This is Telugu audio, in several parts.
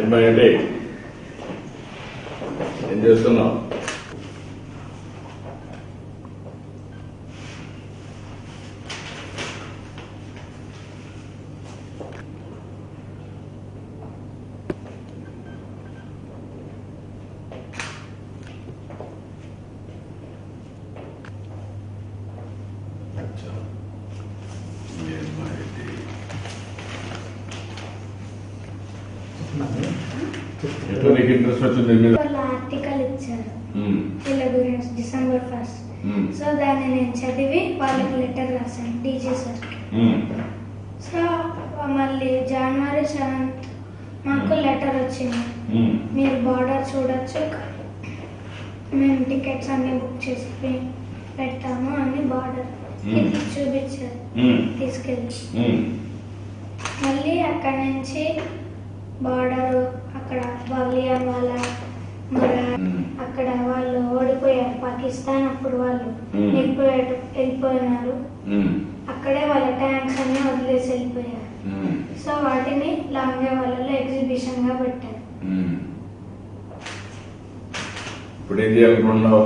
ఏమైంది ఏం చేస్తున్నావు? అచ్చా. ఏమైంది? ఎట్లా నీకు ఇంట్రెస్ట్ వచ్చింది దీని మీద వాళ్ళ ఆర్టికల్ ఇచ్చారు ఉమ్, వీళ్ళ గురించి డిసెంబర్ ఫస్ట్ ఉమ్, సో దాన్ని నేను చదివి వాళ్ళకి లెటర్ రాశాను డీజీ ఉమ్, సో మళ్ళీ జనవరి సెవెంత్ మాకు లెటర్ వచ్చింది ఉమ్, మీరు బార్డర్ చూడొచ్చు మేము టికెట్స్ అన్ని బుక్ చేసి పె- పెట్టాము అని బార్డర్. చూపించారు తీసుకెళ్ళి. మళ్ళీ అక్కడ నుంచి బార్డర్ అక్కడ బలియా వాళ్ళ. అక్కడ వాళ్ళు ఓడిపోయారు. పాకిస్తాన్ అప్పుడు వాళ్ళు. వెళ్ళిపోయారు వెళ్ళిపోయినారు. అక్కడే వాళ్ళ ట్యాంక్స్ అన్ని వదిలేసి వెళ్ళిపోయారు. సో వాటిని లాంగే వాళ్ళలో ఎగ్జిబిషన్గా పెట్టారు. ఇప్పుడు ఏం చేయాలనుకుంటున్నావు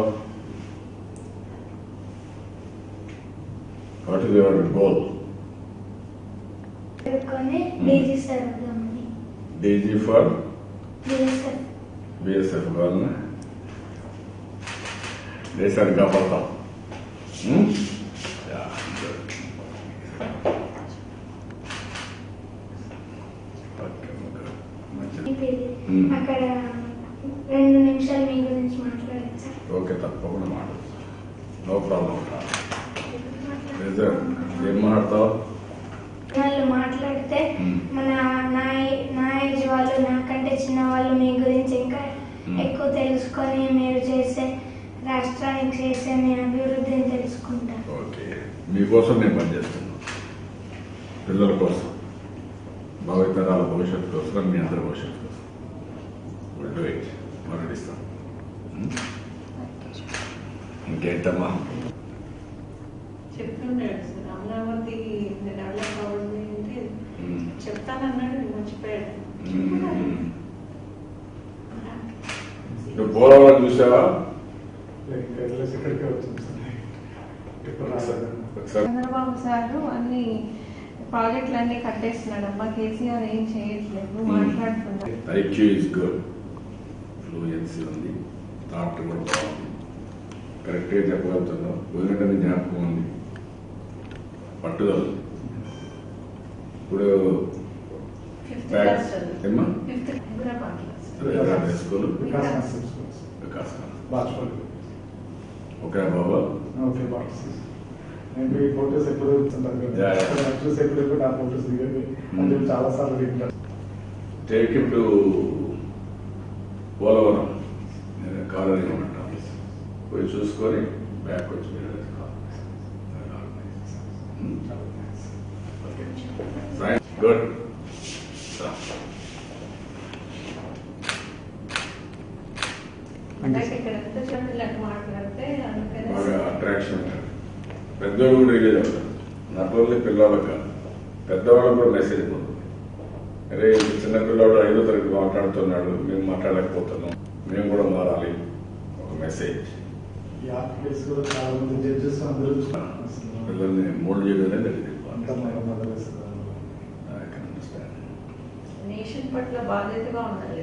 what is your goal DG for? BSF. కావాలన్నా దేశాన్ని కాపాడతాం. అక్కడ రెండు నిమిషాలు మీ గురించి మాట్లాడచ్చా? ఓకే తప్పకుండా మాట నో ప్రాబ్లం ఏం మాట్లాడతావు? వాళ్ళు మాట్లాడితే. మన నా నా ఏజ్ వాళ్ళు నాకంటే చిన్న వాళ్ళు మీ గురించి ఇంకా. ఎక్కువ తెలుసుకొని మీరు చేసే రాష్ట్రానికి చేసే మీ అభివృద్ధిని తెలుసుకుంటారు ఓకే. మీకోసం నేను పనిచేస్తున్నాను పిల్లల కోసం. భావితరాల భవిష్యత్తు కోసం మీ అందరి భవిష్యత్తు కోసం. డూ ఇట్ ఇంకేంటమ్మా? చెప్తున్నాడు సార్. అమరావతి డెవలప్ అవ్వడం అంటే ఉమ్, చెప్తానన్నాడు మర్చిపోయాడు. పోలవరం చూసావా? చంద్రబాబు సార్ అన్ని ప్రాజెక్టులు అన్ని కట్టేస్తున్నాడు. అమ్మా కేసీఆర్ ఏం చేయట్లేదు. మాట్లాడుతున్నాడు. IQ is good. ఫ్లూయెన్సీ ఉంది. థాట్ కూడా బాగుంది. కరెక్ట్గా చెప్పగలుగుతున్నావు. వదిలినట్టు జ్ఞాపకం ఉంది. పట్టుదల. ఇప్పుడు ఓకే బాబా? ఓకే బాక్స్ నేను ఈ ఫోటోస్ ఎప్పుడు. యాక్ట్రెస్ ఎప్పుడు నా ఫోటోస్ దిగండి అంటే చాలా సార్లు వింటాను టేక్ టు పోలవరం. నేను కాలనీ ఉంటాను. పోయి చూసుకొని బ్యాక్ వచ్చి మీరు గుడ్ అట్రాక్షన్ పెద్దవాళ్ళు కూడా రిలీజ్ అవుతారు నాట్ ఓన్లీ పిల్లలకు కాదు. పెద్దవాళ్ళకు కూడా మెసేజ్ అరే చిన్న పిల్లవాడు ఐదో తరగతి మాట్లాడుతున్నాడు మేము మాట్లాడలేకపోతున్నాం మేము కూడా మారాలి. ఒక మెసేజ్ పిల్లల్ని మోల్డ్ చేయడం అనేది అంతా మనం మొదలేస్తారు I can understand. నేషన్ పట్ల బాధ్యతగా ఉండాలి.